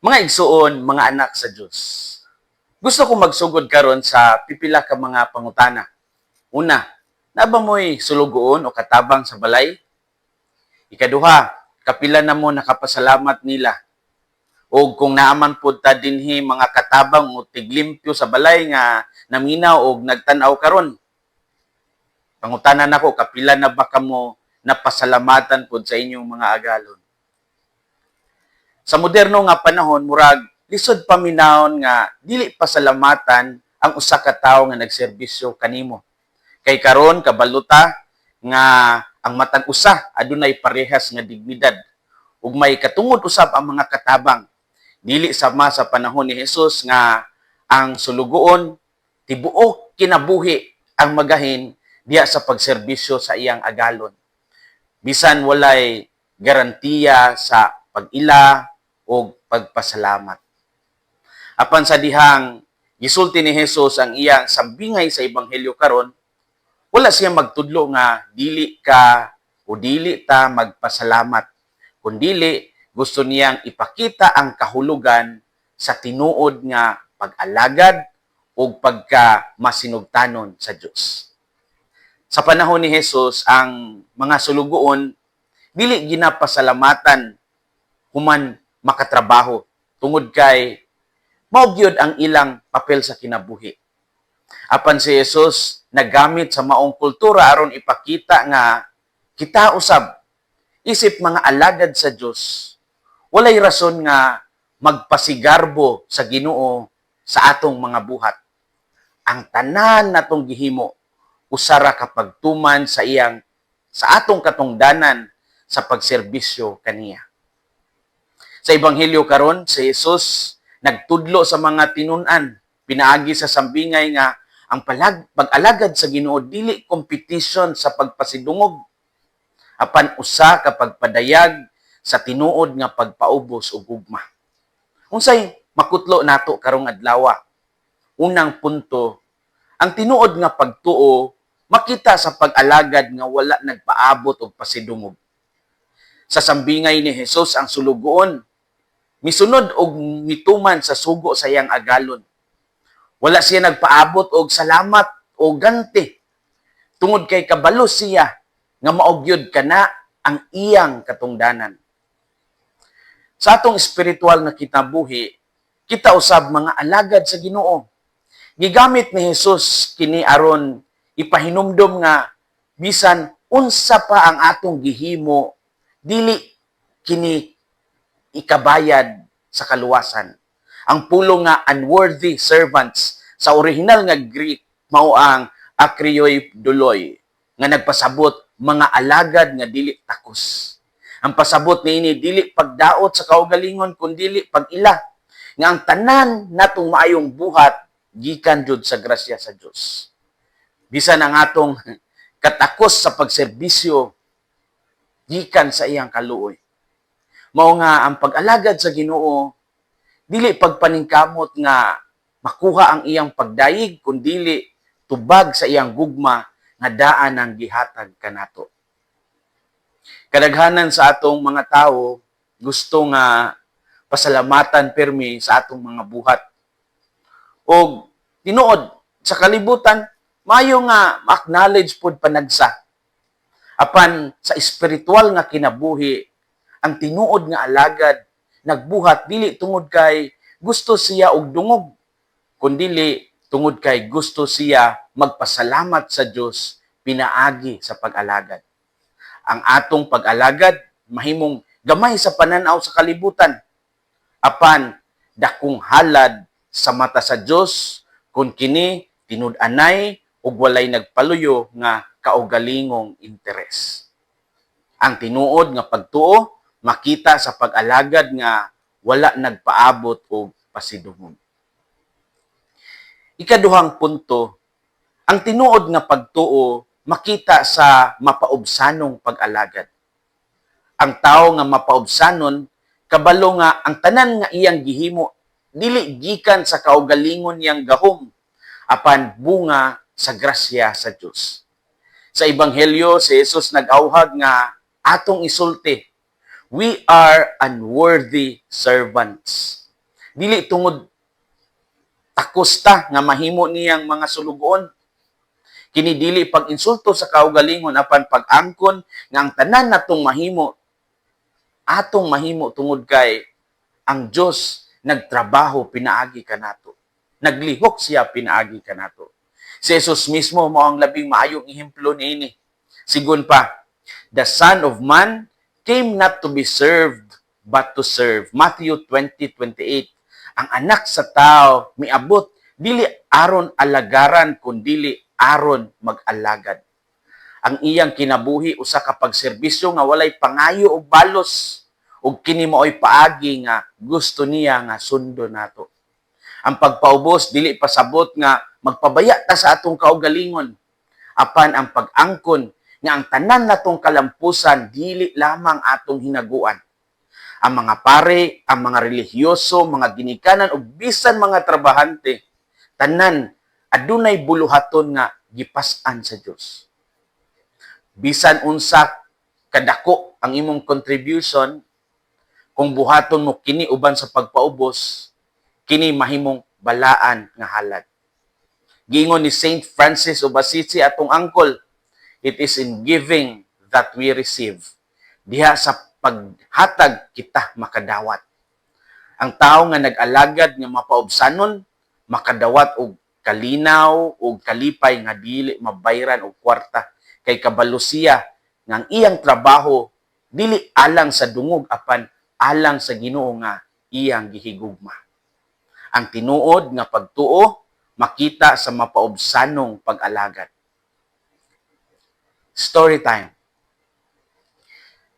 Mga igsuon, mga anak sa Diyos. Gusto ko magsugod karon sa pipila ka mga pangutana. Una, naba mo'y sulugoon o katabang sa balay? Ikaduha, kapila na mo nakapasalamat nila. O kung naaman po ta dinhi mga katabang o tiglimpyo sa balay nga naminaw o nagtanaw karon. Pangutanan nako kapila na ba kamo napasalamatan pod sa inyong mga agalon. Sa moderno nga panahon murag lisod paminahon nga dili pasalamatan ang usa ka tawo nga nagserbisyo kanimo. Kay karon kabaluta nga ang matag usa adunay parehas nga dignidad. Ug may katungod usab ang mga katabang. Dili sama sa panahon ni Jesus nga ang sulugoon tibuok kinabuhi ang magahin diya sa pagserbisyo sa iyang agalon. Bisan walay garantiya sa pag-ila o pagpasalamat. Apan sa dihang gisulti ni Jesus ang iyang sambingay sa ebanghelyo karon, wala siya magtudlo nga dili ka o dili ta magpasalamat, kundili gusto niyang ipakita ang kahulugan sa tinuod nga pag-alagad o pagka masinugtanon sa Dios. Sa panahon ni Jesus, ang mga sulugoon dili ginapasalamatan human makatrabaho tungod kay mao gyud ang ilang papel sa kinabuhi. Apan si Jesus naggamit sa maong kultura aron ipakita nga kita usab isip mga alagad sa Dios walay rason nga magpasigarbo sa Ginoo sa atong mga buhat. Ang tanan natong gihimo usara kapag tuman sa iyang sa atong katungdanan sa pagserbisyo kaniya. Sa ebanghelyo karon si Jesus nagtudlo sa mga tinunan pinaagi sa sambingay nga ang palag, pag-alagad sa Ginoo dili competition sa pagpasidungog apan usa ka pagpadayag sa tinuod nga pagpaubos og gugma. Unsay makutlo nato karong adlaw? Unang punto, ang tinuod nga pagtuo makita sa pag-alagad nga wala nagpaabot og pasidungog. Sa sambingay ni Jesus ang sulugoon, misunod og mituman sa sugo sa iyang agalon. Wala siya nagpaabot og salamat o ganti. Tungod kay kabalo siya nga maogyod kana ang iyang katungdanan. Sa atong espiritual nga kinabuhi, kita usab mga alagad sa Ginoo. Gigamit ni Jesus kini aron ipahinumdom nga bisan unsa pa ang atong gihimo dili kini ikabayad sa kaluwasan. Ang pulo nga unworthy servants sa original nga Greek mao ang akrioi duloy nga nagpasabot mga alagad nga dili takos. Ang pasabot niini dili pagdaot sa kaugalingon kun dili pag-ila nga ang tanan natong maayong buhat gikan jud sa grasya sa Dios. Bisan ang atong katakos sa pagserbisyo gikan sa iyang kaluoy. Mao nga ang pag-alagad sa Ginoo dili pagpaningkamot nga makuha ang iyang pagdayig kundili tubag sa iyang gugma nga daan ang gihatag kanato. Kadaghanan sa atong mga tao gusto nga pasalamatan permi sa atong mga buhat. O tinuod sa kalibutan mayo nga acknowledge pod panagsa. Apan sa espiritual nga kinabuhi ang tinuod nga alagad nagbuhat dili tungod kay gusto siya og dungog kundili tungod kay gusto siya magpasalamat sa Dios pinaagi sa pag-alagad. Ang atong pag-alagad mahimong gamay sa pananaw sa kalibutan apan dakong halad sa mata sa Dios kung kini tinud-anay ug walay nagpaluyo nga kaugalingong interes. Ang tinuod nga pagtuo makita sa pag-alagad nga wala nagpaabot og pasidungog. Ikaduhang punto, ang tinuod nga pagtuo makita sa mapaubsanong pag-alagad. Ang tao nga mapaubsanon kabalo nga ang tanan nga iyang gihimo dili gikan sa kaugalingon niyang gahom apan bunga sa grasya sa Dios. Sa ebanghelyo si Jesus nag-awhag nga atong isulti we are unworthy servants. Dili tungod takos ta nga mahimo niyang mga sulugoon. Kini dili pag-insulto sa kaugalingon apan pag-angkon nga ang tanan natong mahimo atong mahimo tungod kay ang Dios nagtrabaho pinaagi kanato. Naglihok siya pinaagi kanato. Si Jesus mismo mao ang labing maayong ehemplo niini. Sigun pa, the Son of Man came not to be served but to serve. Matthew 20:28. Ang anak sa tao miabot dili aron alagaran kundili aron mag-alagad. Ang iyang kinabuhi usa ka pagserbisyo nga walay pangayo og balos ug kini maoy paagi nga gusto niya nga sundo nato. Ang pagpaubos dili pasabot nga magpabaya ta sa atong kaugalingon apan ang pag-angkon nga ang tanan natong kalampusan dili lamang atong hinaguan ang mga pare, ang mga relihiyoso, mga ginikanan ug bisan mga trabahante tanan adunay buluhaton nga gipas-an sa Dios. Bisan unsa kadako ang imong contribution kung buhaton mo kini uban sa pagpaubos, kini mahimong balaan nga halad. Giingon ni Saint Francis of Assisi atong angkol, it is in giving that we receive. Diha sa paghatag kita makadawat. Ang tao nga nag-alagad nga mapaubsanon, makadawat og kalinaw og kalipay nga dili mabayran og kwarta kay kabalo siya nga ang iyang trabaho dili alang sa dungog apan alang sa Ginoo nga iyang gihigugma. Ang tinuod nga pagtuo makita sa mapaubsanong pag-alagad. Story time.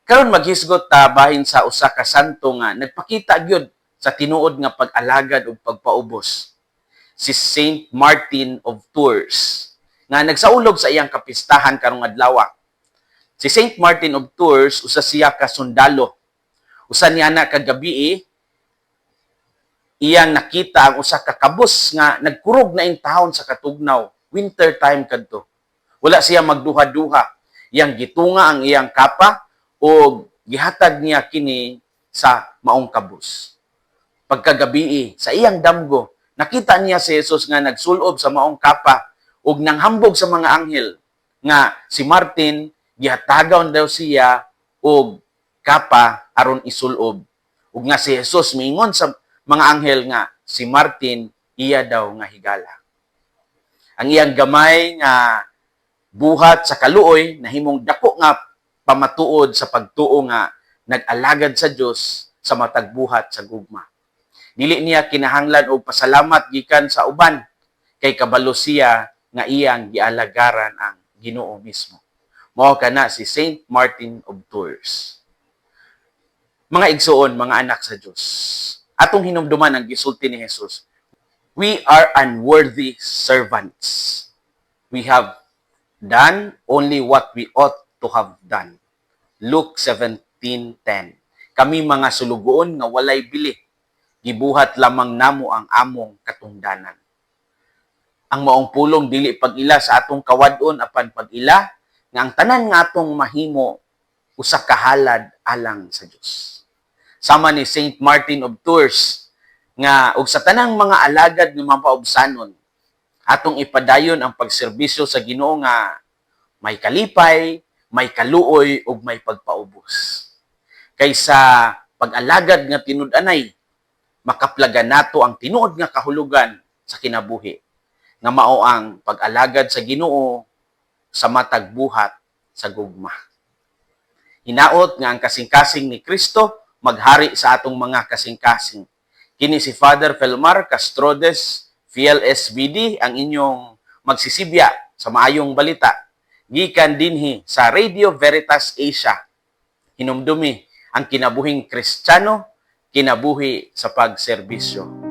Karon maghisgot ta bahin sa usa ka santo nga nagpakita gyud sa tinuod nga pag-alagad ug pagpaubos. Si Saint Martin of Tours nga nagsaulog sa iyang kapistahan karong adlaw. Si Saint Martin of Tours usa siya ka sundalo. Usa niya na kagabi iyang nakita ang usa ka kabus nga nagkurog na in tahon sa katugnaw. Winter time kadto. Wala siya magduha-duha. Iyang gitunga ang iyang kapa o gihatag niya kini sa maong kabus. Pagkagabi sa iyang damgo, nakita niya si Jesus nga nagsulob sa maong kapa ug nanghambog sa mga anghel nga si Martin gihatagaw daw siya og kapa aron isulob. Ug nga si Jesus miingon sa mga anghel nga si Martin iya daw nga higala. Ang iyang gamay nga buhat sa kaluoy nahimong dako nga pamatuod sa pagtuo nga nag-alagad sa Dios sa matag buhat sa gugma. Dili niya kinahanglan og pasalamat gikan sa uban kay kabalo siya nga iyang gialagaran ang Ginoo mismo. Mao kana si Saint Martin of Tours. Mga igsuon, mga anak sa Dios. Atong hinumduman ang gisulti ni Jesus. We are unworthy servants. We have done only what we ought to have done. Luke 17:10. Kami mga sulugoon nga walay bili, gibuhat lamang namo ang among katungdanan. Ang maong pulong dili pag-ila sa atong kawadon apan pag-ila nga ang tanan nga atong mahimo usa kahalad alang sa Dios. Sama ni Saint Martin of Tours nga ug sa tanang mga alagad nga mapaubsanon atong ipadayon ang pagserbisyo sa Ginoo nga may kalipay, may kaluoy ug may pagpaubos. Kaysa pag-alagad nga tinud-anay, makaplagan nato ang tinuod nga kahulugan sa kinabuhi nga mao ang pag-alagad sa Ginoo sa matag buhat sa gugma. Hinaot nga ang kasing-kasing ni Kristo maghari sa atong mga kasing-kasing. Kini si Father Felmar Castrodes, PLSBD, ang inyong magsisibya sa maayong balita gikan dinhi sa Radio Veritas Asia. Hinumdumi ang kinabuhing Kristiyano, kinabuhi sa pagserbisyo.